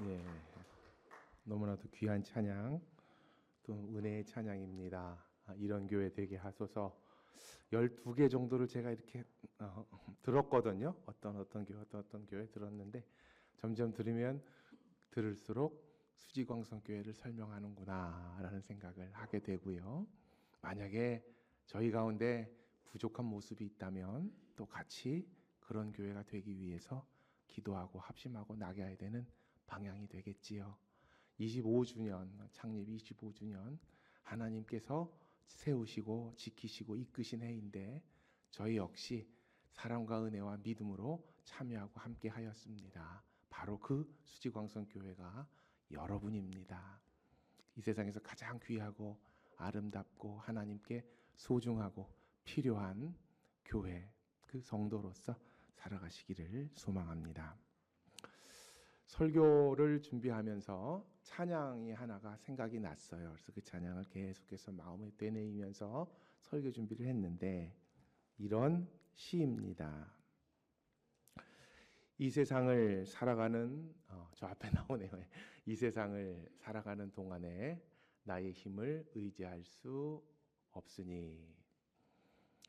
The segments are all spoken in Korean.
예. 너무나도 귀한 찬양, 또 은혜의 찬양입니다. 아, 이런 교회 되게 하소서. 12개 정도를 제가 이렇게 어, 들었거든요. 어떤 어떤 교회 어떤 어떤 교회 들었는데 점점 들으면 들을수록 수지광성 교회를 설명하는구나라는 생각을 하게 되고요. 만약에 저희 가운데 부족한 모습이 있다면 또 같이 그런 교회가 되기 위해서 기도하고 합심하고 나가야 되는 방향이 되겠지요. 25주년 창립 25주년 하나님께서 세우시고 지키시고 이끄신 해인데 저희 역시 사랑과 은혜와 믿음으로 참여하고 함께 하였습니다. 바로 그 수지광성 교회가 여러분입니다. 이 세상에서 가장 귀하고 아름답고 하나님께 소중하고 필요한 교회 그 성도로서 살아가시기를 소망합니다. 설교를 준비하면서 찬양이 하나가 생각이 났어요. 그래서 그 찬양을 계속해서 마음에 되뇌이면서 설교 준비를 했는데 이런 시입니다. 이 세상을 살아가는 어, 저 앞에 나오네요. 이 세상을 살아가는 동안에 나의 힘을 의지할 수 없으니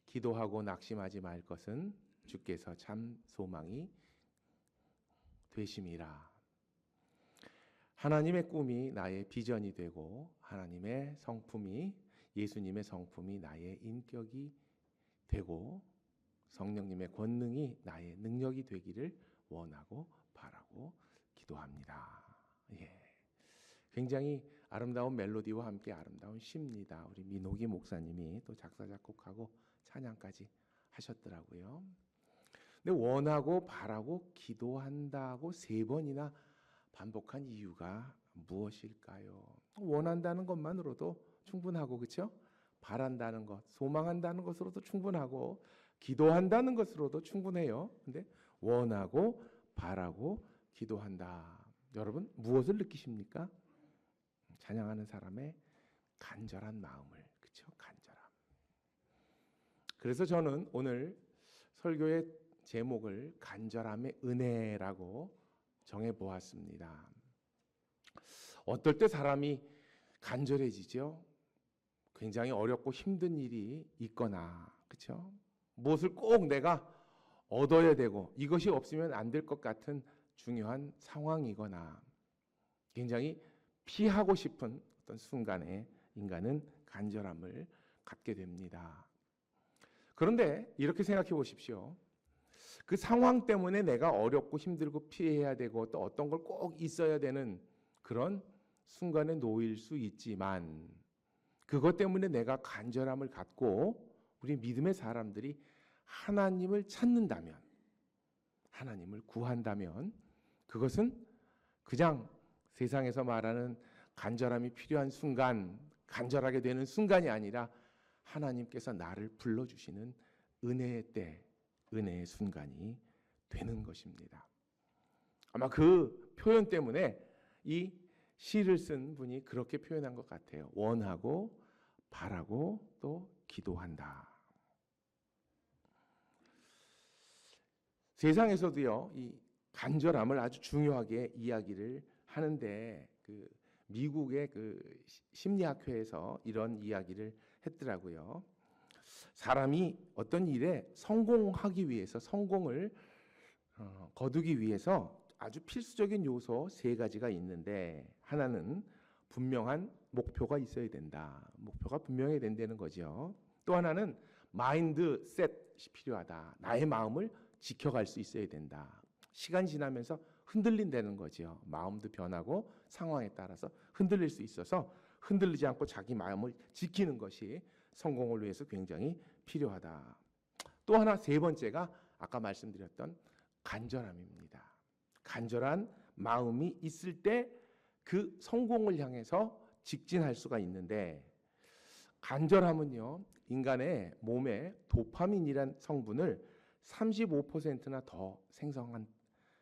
기도하고 낙심하지 말 것은 주께서 참 소망이 되심이라. 하나님의 꿈이 나의 비전이 되고 하나님의 성품이 예수님의 성품이 나의 인격이 되고 성령님의 권능이 나의 능력이 되기를 원하고 바라고 기도합니다. 예. 굉장히 아름다운 멜로디와 함께 아름다운 시입니다. 우리 민호기 목사님이 또 작사 작곡하고 찬양까지 하셨더라고요. 근데 원하고 바라고 기도한다고 세 번이나 반복한 이유가 무엇일까요? 원한다는 것만으로도 충분하고 그렇죠? 바란다는 것, 소망한다는 것으로도 충분하고 기도한다는 것으로도 충분해요. 근데 원하고 바라고 기도한다. 여러분 무엇을 느끼십니까? 찬양하는 사람의 간절한 마음을 그렇죠? 간절함. 그래서 저는 오늘 설교의 제목을 간절함의 은혜라고 정해 보았습니다. 어떨 때 사람이 간절해지죠? 굉장히 어렵고 힘든 일이 있거나, 그렇죠? 무엇을 꼭 내가 얻어야 되고 이것이 없으면 안 될 것 같은 중요한 상황이거나 굉장히 피하고 싶은 어떤 순간에 인간은 간절함을 갖게 됩니다. 그런데 이렇게 생각해 보십시오. 그 상황 때문에 내가 어렵고 힘들고 피해야 되고 또 어떤 걸 꼭 있어야 되는 그런 순간에 놓일 수 있지만 그것 때문에 내가 간절함을 갖고 우리 믿음의 사람들이 하나님을 찾는다면 하나님을 구한다면 그것은 그냥 세상에서 말하는 간절함이 필요한 순간 간절하게 되는 순간이 아니라 하나님께서 나를 불러주시는 은혜의 때 은혜의 순간이 되는 것입니다. 아마 그 표현 때문에 이 시를 쓴 분이 그렇게 표현한 것 같아요. 원하고 바라고 또 기도한다. 세상에서도요, 이 간절함을 아주 중요하게 이야기를 하는데 그 미국의 그 심리학회에서 이런 이야기를 했더라고요. 사람이 어떤 일에 성공하기 위해서 성공을 어, 거두기 위해서 아주 필수적인 요소 세 가지가 있는데 하나는 분명한 목표가 있어야 된다. 목표가 분명해야 된다는 거죠. 또 하나는 마인드 셋이 필요하다. 나의 마음을 지켜갈 수 있어야 된다. 시간 지나면서 흔들린다는 거죠. 마음도 변하고 상황에 따라서 흔들릴 수 있어서 흔들리지 않고 자기 마음을 지키는 것이 성공을 위해서 굉장히 필요하다. 또 하나 세 번째가 아까 말씀드렸던 간절함입니다. 간절한 마음이 있을 때 그 성공을 향해서 직진할 수가 있는데 간절함은요 인간의 몸에 도파민이란 성분을 35%나 더 생성한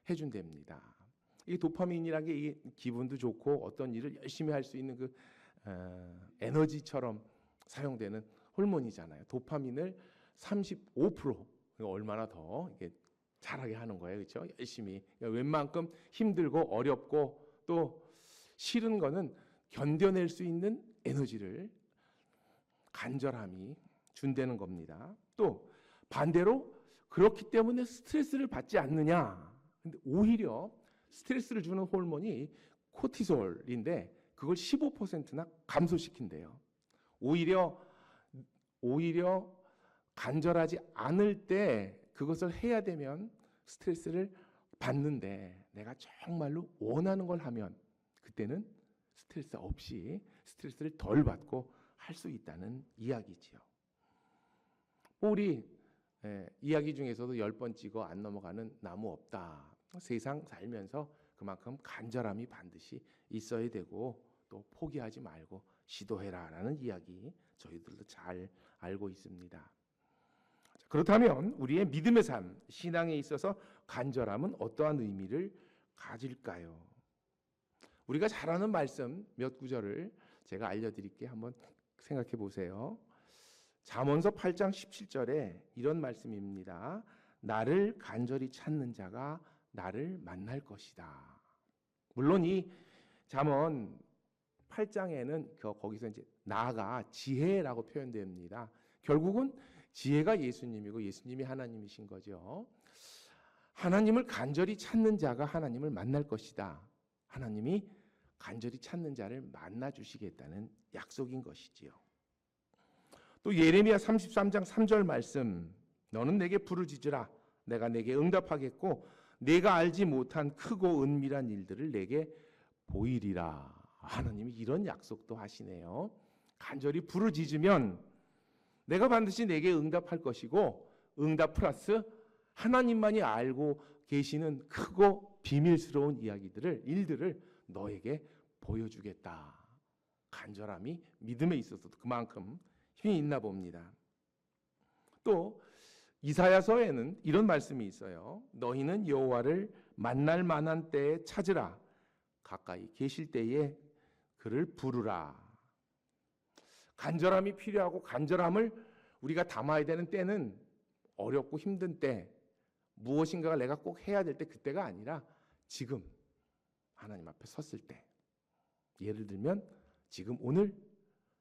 해준답니다. 이 도파민이라는 게 기분도 좋고 어떤 일을 열심히 할 수 있는 그 어, 에너지처럼 사용되는 호르몬이잖아요. 도파민을 35% 얼마나 더 이게 잘하게 하는 거예요, 그렇죠? 열심히 그러니까 웬만큼 힘들고 어렵고 또 싫은 거는 견뎌낼 수 있는 에너지를 간절함이 준다는 겁니다. 또 반대로 그렇기 때문에 스트레스를 받지 않느냐. 근데 오히려 스트레스를 주는 호르몬이 코티솔인데 그걸 15%나 감소시킨대요. 오히려 오히려 간절하지 않을 때 그것을 해야 되면 스트레스를 받는데 내가 정말로 원하는 걸 하면 그때는 스트레스 없이 스트레스를 덜 받고 할 수 있다는 이야기지요. 우리 예, 이야기 중에서도 열 번 찍어 안 넘어가는 나무 없다. 세상 살면서 그만큼 간절함이 반드시 있어야 되고 또 포기하지 말고 시도해라라는 이야기 저희들도 잘 알고 있습니다. 자, 그렇다면 우리의 믿음의 삶, 신앙에 있어서 간절함은 어떠한 의미를 가질까요? 우리가 잘 아는 말씀 몇 구절을 제가 알려드릴게 한번 생각해 보세요. 잠언서 8장 17절에 이런 말씀입니다. 나를 간절히 찾는 자가 나를 만날 것이다. 물론 이 잠언 8장에는 거기서 이제 나가 지혜라고 표현됩니다. 결국은 지혜가 예수님이고 예수님이 하나님이신 거죠. 하나님을 간절히 찾는 자가 하나님을 만날 것이다. 하나님이 간절히 찾는 자를 만나 주시겠다는 약속인 것이지요. 또 예레미야 33장 3절 말씀 너는 내게 부르짖으라 내가 내게 응답하겠고 내가 알지 못한 크고 은밀한 일들을 내게 보이리라. 하나님이 이런 약속도 하시네요. 간절히 부르짖으면 내가 반드시 내게 응답할 것이고 응답 플러스 하나님만이 알고 계시는 크고 비밀스러운 이야기들을 일들을 너에게 보여주겠다. 간절함이 믿음에 있어서도 그만큼 힘이 있나 봅니다. 또 이사야서에는 이런 말씀이 있어요. 너희는 여호와를 만날 만한 때에 찾으라. 가까이 계실 때에 그를 부르라. 간절함이 필요하고 간절함을 우리가 담아야 되는 때는 어렵고 힘든 때 무엇인가가 내가 꼭 해야 될 때 그때가 아니라 지금 하나님 앞에 섰을 때 예를 들면 지금 오늘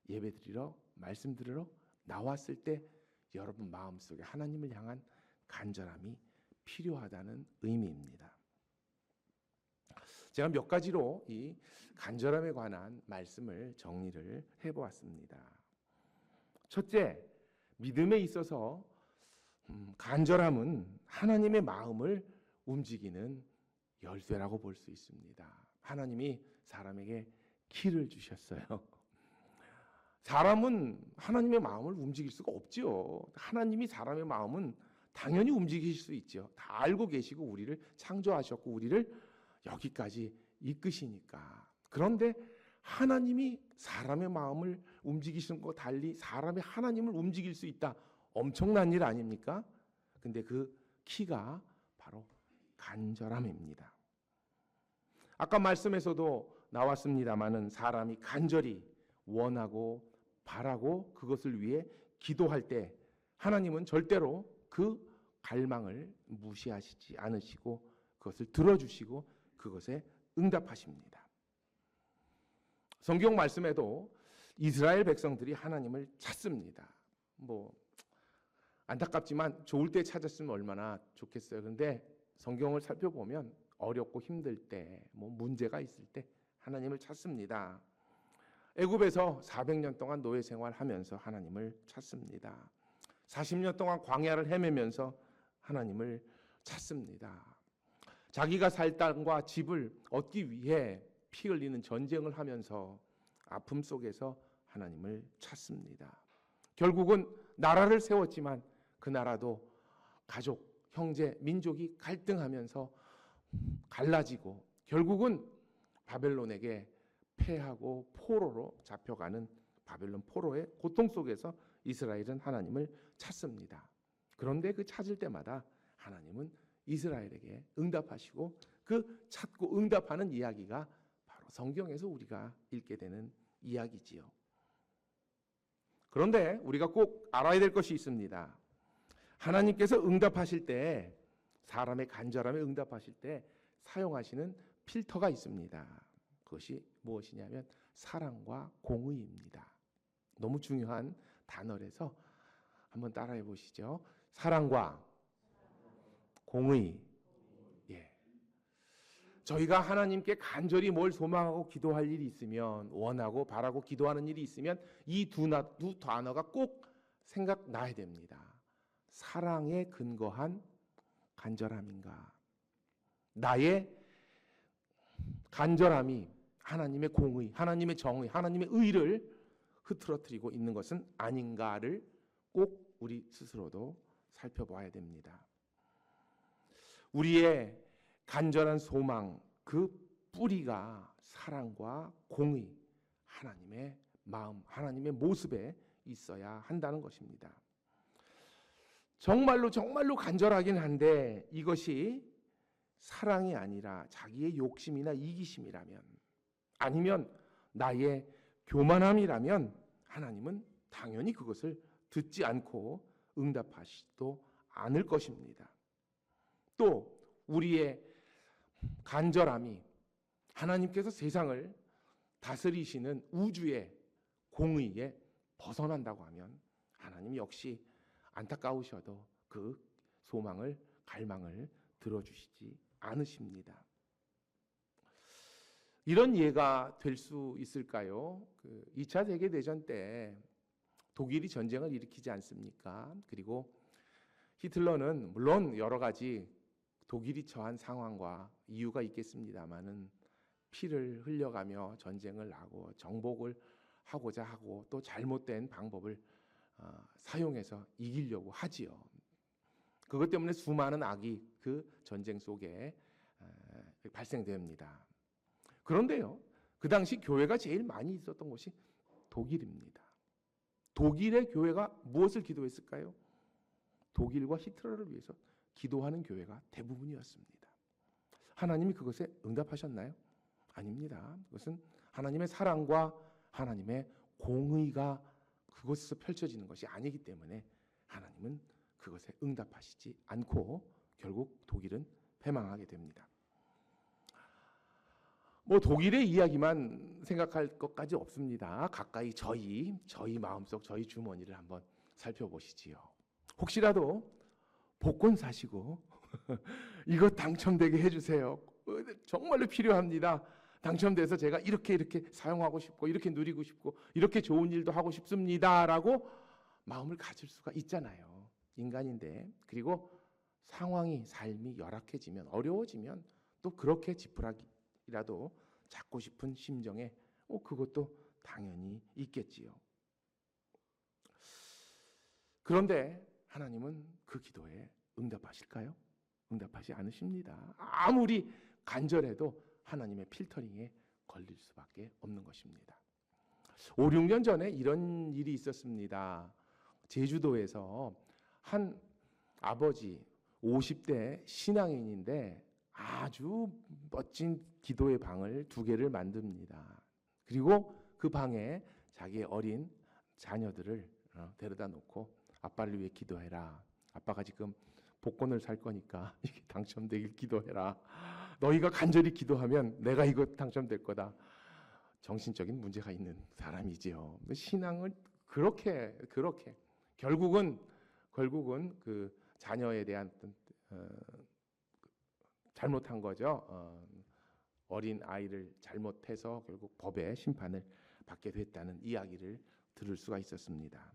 예배 드리러 말씀 들으러 나왔을 때 여러분 마음속에 하나님을 향한 간절함이 필요하다는 의미입니다. 제가 몇 가지로 이 간절함에 관한 말씀을 정리를 해 보았습니다. 첫째, 믿음에 있어서 음, 간절함은 하나님의 마음을 움직이는 열쇠라고 볼 수 있습니다. 하나님이 사람에게 키를 주셨어요. 사람은 하나님의 마음을 움직일 수가 없지요. 하나님이 사람의 마음은 당연히 움직이실 수 있죠. 다 알고 계시고 우리를 창조하셨고 우리를 여기까지 이끄시니까. 그런데 하나님이 사람의 마음을 움직이시는 것 달리 사람이 하나님을 움직일 수 있다. 엄청난 일 아닙니까? 근데 그 키가 바로 간절함입니다. 아까 말씀에서도 나왔습니다마는 사람이 간절히 원하고 바라고 그것을 위해 기도할 때 하나님은 절대로 그 갈망을 무시하시지 않으시고 그것을 들어주시고 그것에 응답하십니다. 성경 말씀에도 이스라엘 백성들이 하나님을 찾습니다. 뭐 안타깝지만 좋을 때 찾았으면 얼마나 좋겠어요. 그런데 성경을 살펴보면 어렵고 힘들 때, 뭐 문제가 있을 때 하나님을 찾습니다. 애굽에서 400년 동안 노예 생활하면서 하나님을 찾습니다. 40년 동안 광야를 헤매면서 하나님을 찾습니다. 자기가 살 땅과 집을 얻기 위해 피 흘리는 전쟁을 하면서 아픔 속에서 하나님을 찾습니다. 결국은 나라를 세웠지만 그 나라도 가족, 형제, 민족이 갈등하면서 갈라지고 결국은 바벨론에게 패하고 포로로 잡혀가는 바벨론 포로의 고통 속에서 이스라엘은 하나님을 찾습니다. 그런데 그 찾을 때마다 하나님은 이스라엘에게 응답하시고 그 찾고 응답하는 이야기가 바로 성경에서 우리가 읽게 되는 이야기지요. 그런데 우리가 꼭 알아야 될 것이 있습니다. 하나님께서 응답하실 때 사람의 간절함에 응답하실 때 사용하시는 필터가 있습니다. 그것이 무엇이냐면 사랑과 공의입니다. 너무 중요한 단어라서 한번 따라해 보시죠. 사랑과 공의. 예. 저희가 하나님께 간절히 뭘 소망하고 기도할 일이 있으면 원하고 바라고 기도하는 일이 있으면 이두 두 단어가 꼭 생각나야 됩니다. 사랑에 근거한 간절함인가? 나의 간절함이 하나님의 공의, 하나님의 정의, 하나님의 의를 흐트러뜨리고 있는 것은 아닌가를 꼭 우리 스스로도 살펴봐야 됩니다. 우리의 간절한 소망, 그 뿌리가 사랑과 공의, 하나님의 마음, 하나님의 모습에 있어야 한다는 것입니다. 정말로 정말로 간절하긴 한데 이것이 사랑이 아니라 자기의 욕심이나 이기심이라면 아니면 나의 교만함이라면 하나님은 당연히 그것을 듣지 않고 응답하시지도 않을 것입니다. 또 우리의 간절함이 하나님께서 세상을 다스리시는 우주의 공의에 벗어난다고 하면 하나님 역시 안타까우셔도 그 소망을 갈망을 들어주시지 않으십니다. 이런 예가 될 수 있을까요? 그 2차 세계 대전 때 독일이 전쟁을 일으키지 않습니까? 그리고 히틀러는 물론 여러 가지 독일이 처한 상황과 이유가 있겠습니다만은 피를 흘려가며 전쟁을 하고 정복을 하고자 하고 또 잘못된 방법을 어, 사용해서 이기려고 하지요. 그것 때문에 수많은 악이 그 전쟁 속에 에, 발생됩니다. 그런데요, 그 당시 교회가 제일 많이 있었던 곳이 독일입니다. 독일의 교회가 무엇을 기도했을까요? 독일과 히틀러를 위해서 기도하는 교회가 대부분이었습니다. 하나님이 그것에 응답하셨나요? 아닙니다. 그것은 하나님의 사랑과 하나님의 공의가 그곳에서 펼쳐지는 것이 아니기 때문에 하나님은 그것에 응답하시지 않고 결국 독일은 패망하게 됩니다. 뭐 독일의 이야기만 생각할 것까지 없습니다. 가까이 저희 저희 마음속 저희 주머니를 한번 살펴보시지요. 혹시라도 복권 사시고 이거 당첨되게 해주세요. 정말로 필요합니다. 당첨돼서 제가 이렇게 이렇게 사용하고 싶고 이렇게 누리고 싶고 이렇게 좋은 일도 하고 싶습니다라고 마음을 가질 수가 있잖아요. 인간인데 그리고 상황이 삶이 열악해지면 어려워지면 또 그렇게 지푸라기라도 잡고 싶은 심정에 어, 그것도 당연히 있겠지요. 그런데 하나님은 그 기도에 응답하실까요? 응답하지 않으십니다. 아무리 간절해도 하나님의 필터링에 걸릴 수밖에 없는 것입니다. 5, 6년 전에 이런 일이 있었습니다. 제주도에서 한 아버지 50대 신앙인인데 아주 멋진 기도의 방을 두 개를 만듭니다. 그리고 그 방에 자기의 어린 자녀들을 어, 데려다 놓고 아빠를 위해 기도해라. 아빠가 지금 복권을 살 거니까 이게 당첨되길 기도해라. 너희가 간절히 기도하면 내가 이거 당첨될 거다. 정신적인 문제가 있는 사람이지요. 신앙을 그렇게 그렇게 결국은 결국은 그 자녀에 대한 어, 잘못한 거죠. 어, 어린 아이를 잘못해서 결국 법의 심판을 받게 됐다는 이야기를 들을 수가 있었습니다.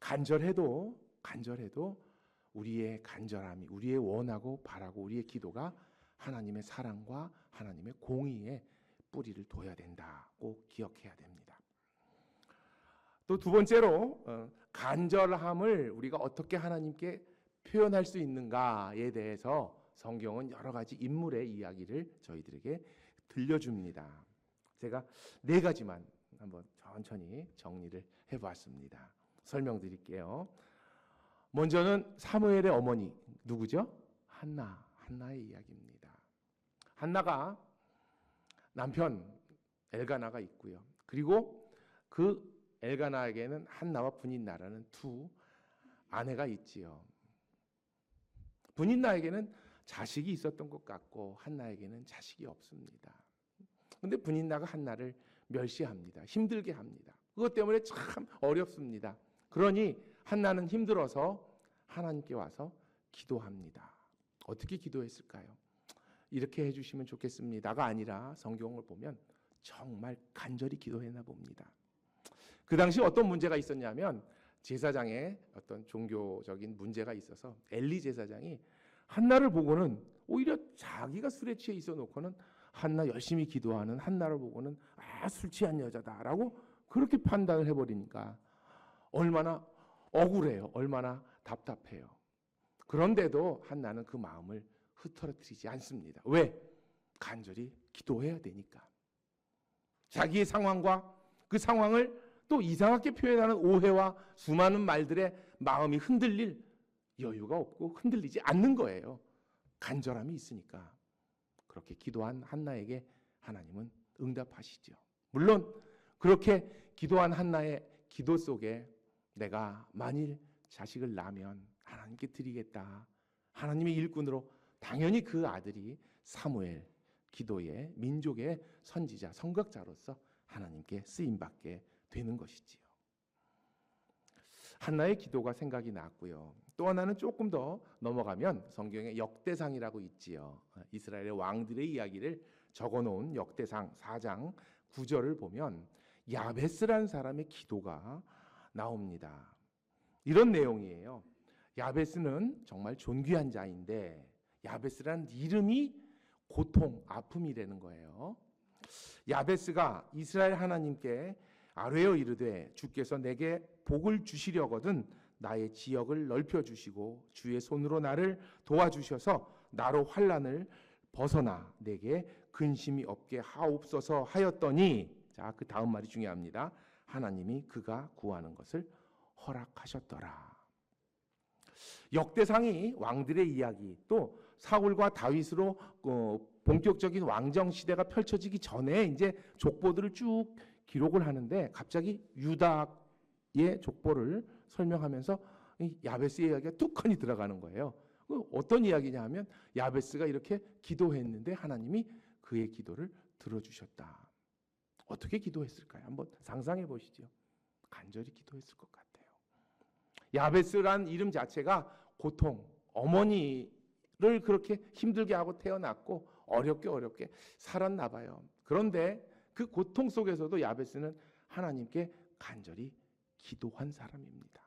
간절해도 간절해도 우리의 간절함이 우리의 원하고 바라고 우리의 기도가 하나님의 사랑과 하나님의 공의에 뿌리를 둬야 된다. 꼭 기억해야 됩니다. 또 두 번째로 어, 간절함을 우리가 어떻게 하나님께 표현할 수 있는가에 대해서 성경은 여러 가지 인물의 이야기를 저희들에게 들려줍니다. 제가 네 가지만 한번 천천히 정리를 해봤습니다. 설명드릴게요. 먼저는 사무엘의 어머니 누구죠? 한나, 한나의 이야기입니다. 한나가 남편 엘가나가 있고요. 그리고 그 엘가나에게는 한나와 분인나라는 두 아내가 있지요. 분인나에게는 자식이 있었던 것 같고 한나에게는 자식이 없습니다. 근데 분인나가 한나를 멸시합니다. 힘들게 합니다. 그것 때문에 참 어렵습니다. 그러니 한나는 힘들어서 하나님께 와서 기도합니다. 어떻게 기도했을까요? 이렇게 해주시면 좋겠습니다가 아니라 성경을 보면 정말 간절히 기도했나 봅니다. 그 당시 어떤 문제가 있었냐면 제사장의 어떤 종교적인 문제가 있어서 엘리 제사장이 한나를 보고는 오히려 자기가 술에 취해 있어 놓고는 한나 열심히 기도하는 한나를 보고는 아 술 취한 여자다라고 그렇게 판단을 해버리니까 얼마나 억울해요. 얼마나 답답해요. 그런데도 한나는 그 마음을 흐트러뜨리지 않습니다. 왜? 간절히 기도해야 되니까. 자기의 상황과 그 상황을 또 이상하게 표현하는 오해와 수많은 말들에 마음이 흔들릴 여유가 없고 흔들리지 않는 거예요. 간절함이 있으니까. 그렇게 기도한 한나에게 하나님은 응답하시죠. 물론 그렇게 기도한 한나의 기도 속에 내가 만일 자식을 낳으면 하나님께 드리겠다. 하나님의 일꾼으로 당연히 그 아들이 사무엘 기도의 민족의 선지자 선각자로서 하나님께 쓰임 받게 되는 것이지요. 한나의 기도가 생각이 났고요. 또 하나는 조금 더 넘어가면 성경에 역대상이라고 있지요. 이스라엘의 왕들의 이야기를 적어놓은 역대상 4장 9절을 보면 야베스란 사람의 기도가 나옵니다. 이런 내용이에요. 야베스는 정말 존귀한 자인데 야베스란 이름이 고통, 아픔이라는 거예요. 야베스가 이스라엘 하나님께 아뢰어 이르되 주께서 내게 복을 주시려거든 나의 지역을 넓혀 주시고 주의 손으로 나를 도와주셔서 나로 환란을 벗어나 내게 근심이 없게 하옵소서 하였더니 자 그 다음 말이 중요합니다. 하나님이 그가 구하는 것을 허락하셨더라. 역대상이 왕들의 이야기 또 사울과 다윗으로 어, 본격적인 왕정 시대가 펼쳐지기 전에 이제 족보들을 쭉 기록을 하는데 갑자기 유다의 족보를 설명하면서 이 야베스 이야기가 뚝하니 들어가는 거예요. 그 어떤 이야기냐 하면 야베스가 이렇게 기도했는데 하나님이 그의 기도를 들어주셨다. 어떻게 기도했을까요? 한번 상상해 보시죠. 간절히 기도했을 것 같아요. 야베스란 이름 자체가 고통, 어머니를 그렇게 힘들게 하고 태어났고 어렵게 어렵게 살았나 봐요. 그런데 그 고통 속에서도 야베스는 하나님께 간절히 기도한 사람입니다.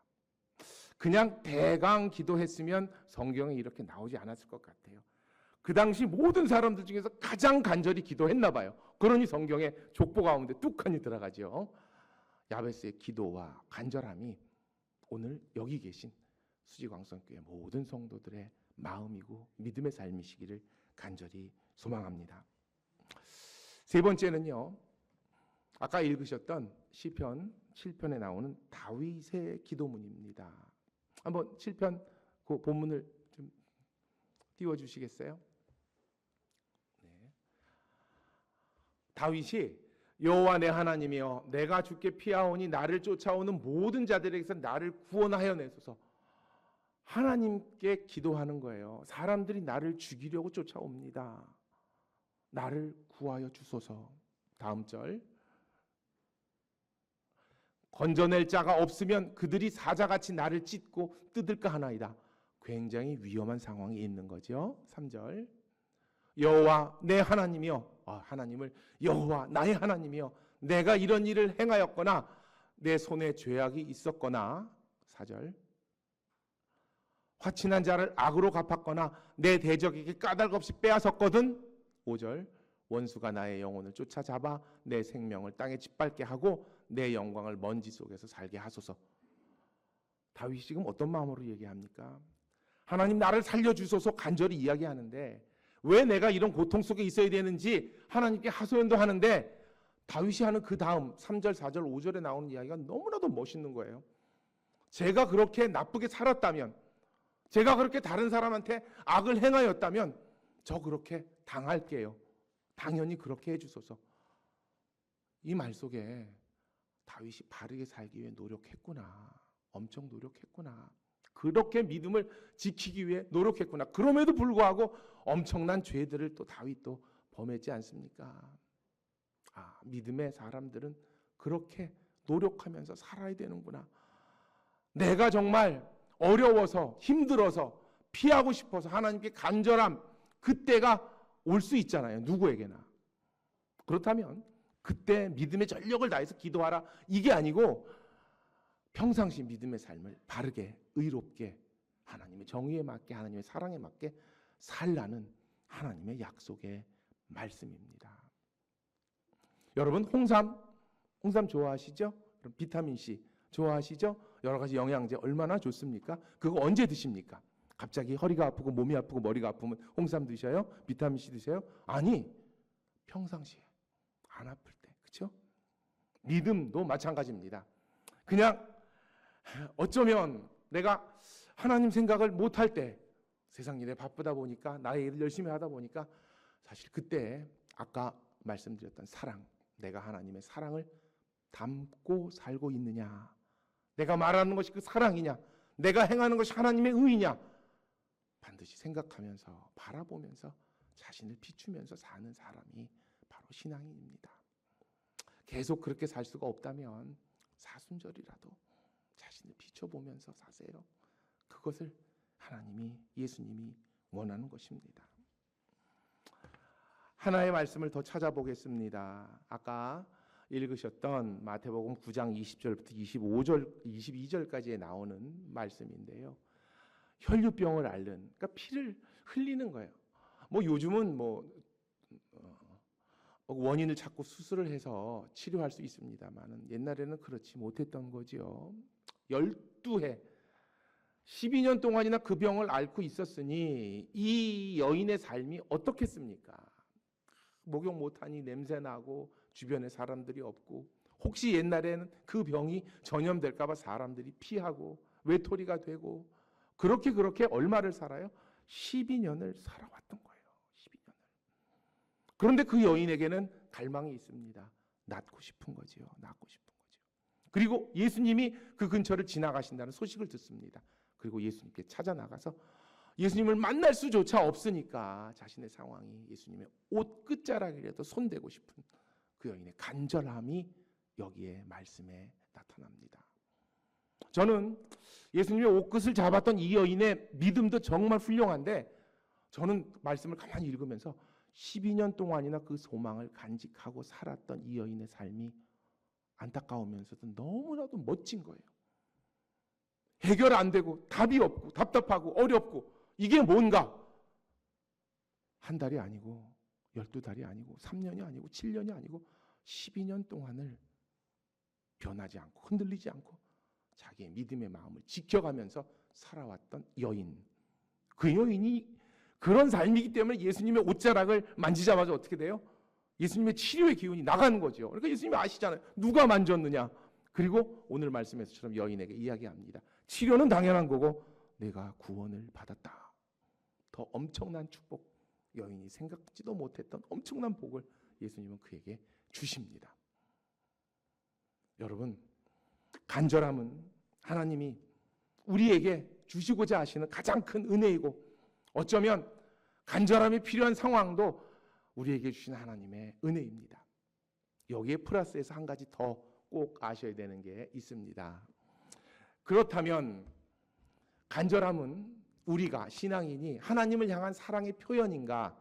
그냥 대강 기도했으면 성경에 이렇게 나오지 않았을 것 같아요. 그 당시 모든 사람들 중에서 가장 간절히 기도했나 봐요. 그러니 성경에 족보 가운데 뚝하니 들어가죠. 야베스의 기도와 간절함이 오늘 여기 계신 수지광성교회 모든 성도들의 마음이고 믿음의 삶이시기를 간절히 소망합니다. 세 번째는요. 아까 읽으셨던 시편 7편에 나오는 다윗의 기도문입니다. 한번 7편 그 본문을 좀 띄워 주시겠어요? 다윗이 여호와 내 하나님이여 내가 주께 피하오니 나를 쫓아오는 모든 자들에게서 나를 구원하여 내소서. 하나님께 기도하는 거예요. 사람들이 나를 죽이려고 쫓아옵니다. 나를 구하여 주소서. 다음 절. 건져낼 자가 없으면 그들이 사자같이 나를 찢고 뜯을까 하나이다. 굉장히 위험한 상황이 있는 거죠. 3절. 여호와 내 하나님이여. 아, 하나님을 여호와 나의 하나님이여. 내가 이런 일을 행하였거나 내 손에 죄악이 있었거나 4절. 화친한 자를 악으로 갚았거나 내 대적에게 까닭 없이 빼앗았거든 5절 원수가 나의 영혼을 쫓아잡아 내 생명을 땅에 짓밟게 하고 내 영광을 먼지 속에서 살게 하소서. 다윗이 지금 어떤 마음으로 얘기합니까? 하나님 나를 살려 주소서 간절히 이야기하는데 왜 내가 이런 고통 속에 있어야 되는지 하나님께 하소연도 하는데 다윗이 하는 그 다음 3절, 4절, 5절에 나오는 이야기가 너무나도 멋있는 거예요. 제가 그렇게 나쁘게 살았다면 제가 그렇게 다른 사람한테 악을 행하였다면 저 그렇게 당할게요. 당연히 그렇게 해주소서. 이 말 속에 다윗이 바르게 살기 위해 노력했구나. 엄청 노력했구나. 그렇게 믿음을 지키기 위해 노력했구나. 그럼에도 불구하고 엄청난 죄들을 또 다윗도 범했지 않습니까? 아, 믿음의 사람들은 그렇게 노력하면서 살아야 되는구나. 내가 정말 어려워서 힘들어서 피하고 싶어서 하나님께 간절함 그때가 올 수 있잖아요. 누구에게나. 그렇다면 그때 믿음의 전력을 다해서 기도하라. 이게 아니고 평상시 믿음의 삶을 바르게 의롭게 하나님의 정의에 맞게 하나님의 사랑에 맞게 살라는 하나님의 약속의 말씀입니다. 여러분 홍삼 홍삼 좋아하시죠? 그럼 비타민 C 좋아하시죠? 여러 가지 영양제 얼마나 좋습니까? 그거 언제 드십니까? 갑자기 허리가 아프고 몸이 아프고 머리가 아프면 홍삼 드셔요? 비타민 C 드세요? 아니 평상시에 안 아플 때 그렇죠? 믿음도 마찬가지입니다. 그냥 어쩌면 내가 하나님 생각을 못할 때 세상 일에 바쁘다 보니까 나의 일을 열심히 하다 보니까 사실 그때 아까 말씀드렸던 사랑 내가 하나님의 사랑을 담고 살고 있느냐 내가 말하는 것이 그 사랑이냐 내가 행하는 것이 하나님의 의이냐 반드시 생각하면서 바라보면서 자신을 비추면서 사는 사람이 바로 신앙인입니다. 계속 그렇게 살 수가 없다면 사순절이라도 자신을 비춰보면서 사세요. 그것을 하나님이 예수님이 원하는 것입니다. 하나의 말씀을 더 찾아보겠습니다. 아까 읽으셨던 마태복음 9장 20절부터 25절 22절까지에 나오는 말씀인데요. 혈류병을 앓는 그러니까 피를 흘리는 거예요. 뭐 요즘은 뭐 어, 원인을 찾고 수술을 해서 치료할 수 있습니다만은 옛날에는 그렇지 못했던 거지요. 12해 12년 동안이나 그 병을 앓고 있었으니 이 여인의 삶이 어떻겠습니까? 목욕 못하니 냄새 나고 주변에 사람들이 없고 혹시 옛날에는 그 병이 전염될까봐 사람들이 피하고 외톨이가 되고 그렇게 그렇게 얼마를 살아요? 12년을 살아왔던 거예요. 12년을. 그런데 그 여인에게는 갈망이 있습니다. 낳고 싶은 거지요. 낳고 싶은 거죠. 그리고 예수님이 그 근처를 지나가신다는 소식을 듣습니다. 그리고 예수님께 찾아 나가서 예수님을 만날 수조차 없으니까 자신의 상황이 예수님의 옷 끝자락이라도 손대고 싶은 그 여인의 간절함이 여기에 말씀에 나타납니다. 저는 예수님의 옷끝을 잡았던 이 여인의 믿음도 정말 훌륭한데 저는 말씀을 가만히 읽으면서 12년 동안이나 그 소망을 간직하고 살았던 이 여인의 삶이 안타까우면서도 너무나도 멋진 거예요. 해결 안 되고 답이 없고 답답하고 어렵고 이게 뭔가 한 달이 아니고 열두 달이 아니고 3년이 아니고 7년이 아니고 12년 동안을 변하지 않고 흔들리지 않고 자기의 믿음의 마음을 지켜가면서 살아왔던 여인. 그 여인이 그런 삶이기 때문에 예수님의 옷자락을 만지자마자 어떻게 돼요? 예수님의 치료의 기운이 나가는 거죠. 그러니까 예수님이 아시잖아요. 누가 만졌느냐. 그리고 오늘 말씀에서처럼 여인에게 이야기합니다. 치료는 당연한 거고 내가 구원을 받았다. 더 엄청난 축복. 여인이 생각지도 못했던 엄청난 복을 예수님은 그에게 주십니다. 여러분 간절함은 하나님이 우리에게 주시고자 하시는 가장 큰 은혜이고 어쩌면 간절함이 필요한 상황도 우리에게 주신 하나님의 은혜입니다. 여기에 플러스해서 한 가지 더 꼭 아셔야 되는 게 있습니다. 그렇다면 간절함은 우리가 신앙인이 하나님을 향한 사랑의 표현인가?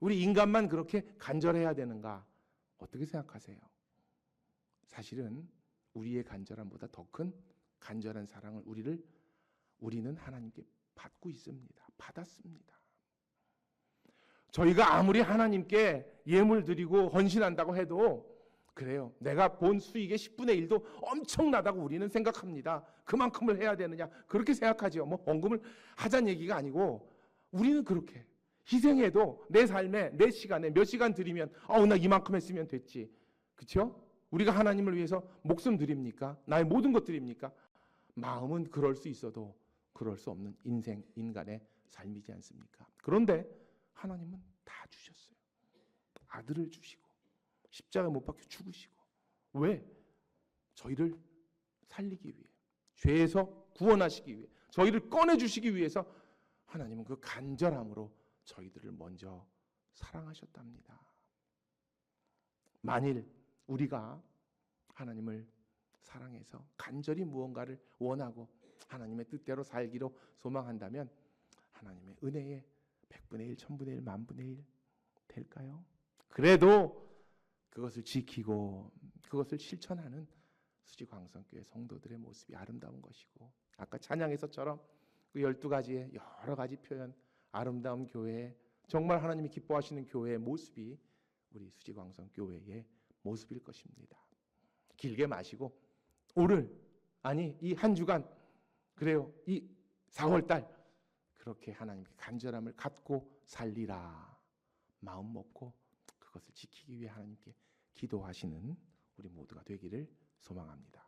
우리 인간만 그렇게 간절해야 되는가? 어떻게 생각하세요? 사실은 우리의 간절함보다 더 큰 간절한 사랑을 우리를 우리는 하나님께 받고 있습니다. 받았습니다. 저희가 아무리 하나님께 예물 드리고 헌신한다고 해도 그래요. 내가 본 수익의 10분의 1도 엄청나다고 우리는 생각합니다. 그만큼을 해야 되느냐? 그렇게 생각하지요. 뭐 헌금을 하자는 얘기가 아니고 우리는 그렇게 희생해도 내 삶에 내 시간에 몇 시간 드리면 어우 나 이만큼 했으면 됐지. 그렇죠? 우리가 하나님을 위해서 목숨 드립니까? 나의 모든 것 드립니까? 마음은 그럴 수 있어도 그럴 수 없는 인생 인간의 삶이지 않습니까? 그런데 하나님은 다 주셨어요. 아들을 주시고 십자가 못 박혀 죽으시고 왜? 저희를 살리기 위해 죄에서 구원하시기 위해 저희를 꺼내 주시기 위해서 하나님은 그 간절함으로 저희들을 먼저 사랑하셨답니다. 만일 우리가 하나님을 사랑해서 간절히 무언가를 원하고 하나님의 뜻대로 살기로 소망한다면 하나님의 은혜에 100분의 1, 1000분의 1, 만분의 1 될까요? 그래도 그것을 지키고 그것을 실천하는 수지광성교회 성도들의 모습이 아름다운 것이고 아까 찬양에서처럼 그 12가지의 여러 가지 표현 아름다운 교회 정말 하나님이 기뻐하시는 교회의 모습이 우리 수지광성교회의 모습일 것입니다. 길게 마시고 오늘 아니 이 한 주간 그래요 이 4월 달 그렇게 하나님께 간절함을 갖고 살리라 마음 먹고 그것을 지키기 위해 하나님께 기도하시는 우리 모두가 되기를 소망합니다.